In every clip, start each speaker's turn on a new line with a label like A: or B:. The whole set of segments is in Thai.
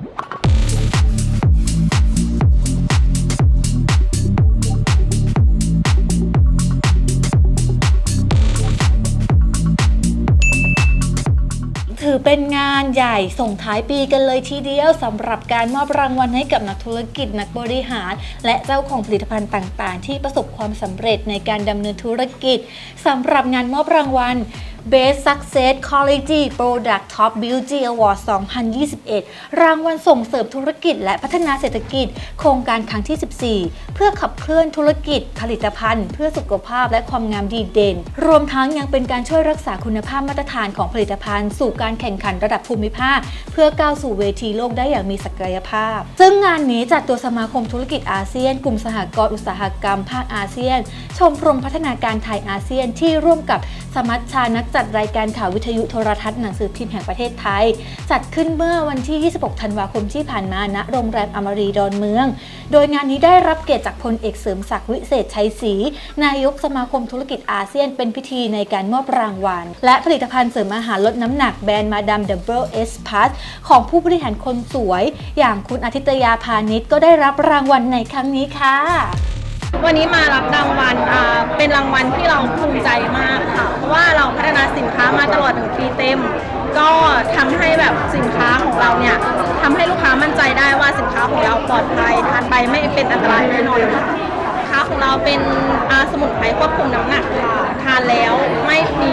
A: ถือเป็นงานใหญ่ส่งท้ายปีกันเลยทีเดียวสำหรับการมอบรางวัลให้กับนักธุรกิจนักบริหาร และเจ้าของผลิตภัณฑ์ต่าง ๆ ที่ประสบความสำเร็จในการดำเนินธุรกิจสำหรับงานมอบรางวัล Best Success Quality Product Top Beauty Award 2021 รางวัลส่งเสริมธุรกิจและพัฒนาเศรษฐกิจ โครงการครั้งที่ 14 เพื่อขับเคลื่อนธุรกิจ ผลิตภัณฑ์ เพื่อสุขภาพและความงามดีเด่น รวมทั้งยังเป็นการช่วยรักษาคุณภาพมาตรฐานของผลิตภัณฑ์ สู่การแข่งขันระดับภูมิภาค เพื่อก้าวสู่เวทีโลกได้อย่างมีศักยภาพ ซึ่งงานนี้จัดตัวสมาคมธุรกิจอาเซียน กลุ่มสหกรณ์อุตสาหกรรมภาคอาเซียน ชมรมพัฒนาการไทยอาเซียนที่ร่วมกับสมัชชานักจัดรายการข่าววิทยุโทรทัศน์หนังสือพิมพ์แห่งประเทศไทย จัดขึ้นเมื่อวันที่ 26 ธันวาคมที่ผ่านมาณโรงแรมอมรีดอนเมือง โดยงานนี้ได้รับเกียรติจากพลเอกเสริมศักดิ์วิเศษชัยศรีนายกสมาคมธุรกิจอาเซียนเป็นพิธีในการมอบรางวัล และผลิตภัณฑ์เสริมอาหารลดน้ำหนักแบรนด์มาดามเดับเบิลเอสพัสของผู้บริหารคนสวย อย่างคุณอาทิตยาพาณิชย์ก็ได้รับรางวัลในครั้งนี้ค่ะ
B: วันนี้มารับรางวัล เป็นรางวัลที่เราภูมิใจมากค่ะ เพราะว่าเราพัฒนาสินค้ามาตลอดหนึ่งปีเต็ม ก็ทำให้แบบสินค้าของเราเนี่ยทำให้ลูกค้ามั่นใจได้ว่าสินค้าของเราปลอดภัยทานไปไม่เป็นอันตรายแน่นอนค่ะสินค้าของเราเป็นอาสมุนไพรควบคุมน้ำหนักค่ะทานแล้วไม่มี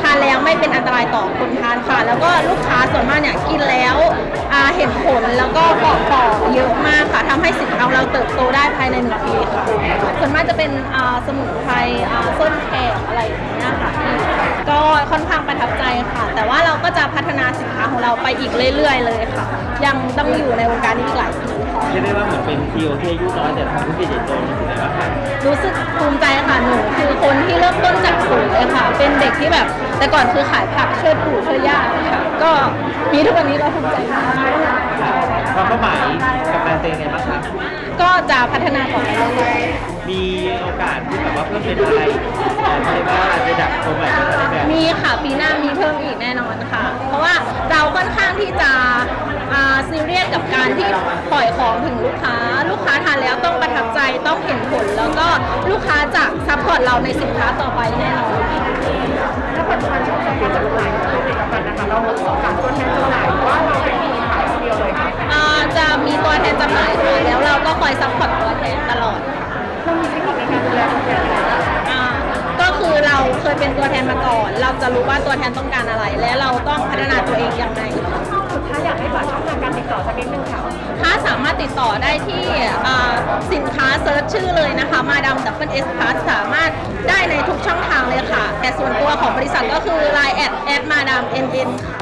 B: ทานแล้วไม่เป็นอันตรายต่อคนทานค่ะ แล้วก็ลูกค้าส่วนมากเนี่ยกินแล้วเห็นผลแล้วก็ปอกปอกเยอะมากค่ะทำให้สินค้าของเราเติบโตได้ภายในหนึ่งปีค่ะ เป็นอ่าสมุนไพรอ่าส้นแขกอะไรอย่างเงี้ยค่ะที่ก็ค่อนข้างประทับใจค่ะ แต่ว่าเราก็จะพัฒนาสินค้าของเราไปอีกเรื่อย ๆ เลยค่ะ ยังต้องอยู่ในวงการนี้อีกหลายปีค่ะ
C: เรียกได้ว่าเหมือนเป็นทีโอที่อายุน้อยแต่ทำธุรกิจใหญ่โตนี่ถือว่าครับ
B: รู้สึกภูมิใจค่ะหนูคือคนที่เริ่มต้นจากศูนย์เลยค่ะ เป็นเด็กที่แบบ แต่ก่อนคือขายผักช่วยปู่ช่วยย่าค่ะ ก็มีทุกวันนี้ก็ภูมิใจมาก
C: ความเป้าหมายกับแบรนด์เต็งไงบ้างครับ
B: ก็จะพัฒนาต่อไปเรื่อย
C: มีโอกาสที่แบบว่าเพิ่มเป็นอะไรแต่เรียกว่าระดับตัวใหม่ก็ได้แบบ
B: ๆมีค่ะปีหน้ามีเพิ่มอีกแน่นอนค่ะ เพราะว่าเราค่อนข้างที่จะอ่าซีเรียสกับการที่ปล่อยของถึงลูกค้า ลูกค้าทานแล้วต้องประทับใจต้องเห็นผล แล้วก็ลูกค้าจะซัพพอร์ตเราในสินค้าต่อไปแน่นอน ก็คอยซัพพอร์ตตัวแทนตลอด
D: เรามีเทคนิคในการดูแลตัวแทนยังไงบ้างคะ
B: อ่าก็คือเราเคยเป็นตัวแทนมาก่อน เราจะรู้ว่าตัวแทนต้องการอะไร และเราต้องพัฒนาตัวเองยังไง
D: สุดท้ายอยากให้ฝากช่องทางการติดต่อสักนิดนึงค่ะ
B: ถ้าสามารถติดต่อได้ที่อ่าสินค้าเซิร์ชชื่อเลยนะคะ มาดามดับเบิลเอสพาสามารถได้ในทุกช่องทางเลยค่ะ แต่ส่วนตัวของบริษัทก็คือ Line แอดแอดมาดามเอ็นเอ็นค่ะ